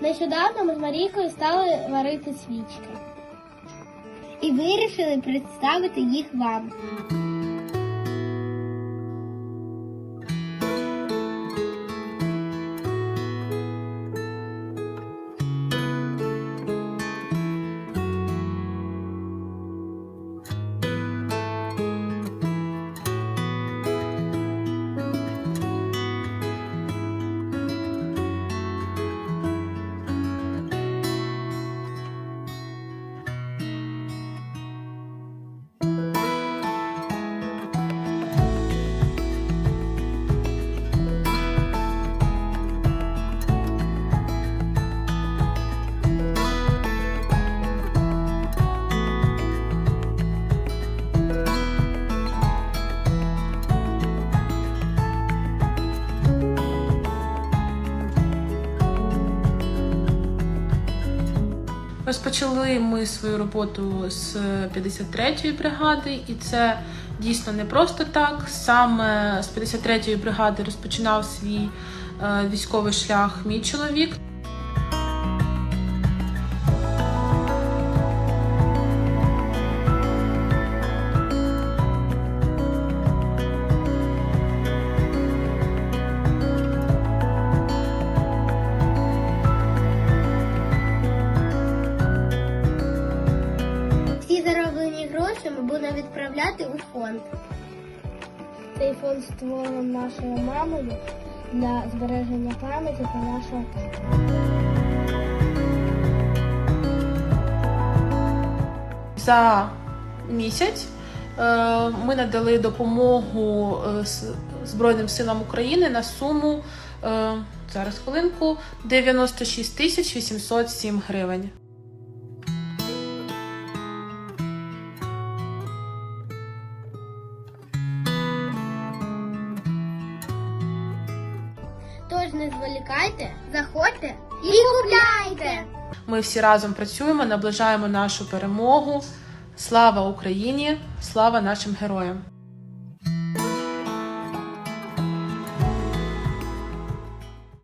Нещодавно ми з Марійкою стали варити свічки. І вирішили представити їх вам. Розпочали ми свою роботу з 53-ї бригади, і це дійсно не просто так. Саме з 53-ї бригади розпочинав свій е, військовий шлях мій чоловік. Зароблені гроші ми будемо відправляти у фонд. Цей фонд створений нашою мамою для збереження пам'яті про нашого тата. За місяць е, ми надали допомогу е, Збройним силам України на суму е, зараз хвилинку 96 тисяч 807 гривень. Тож не зволікайте, заходьте і купляйте! Ми всі разом працюємо, наближаємо нашу перемогу. Слава Україні! Слава нашим героям!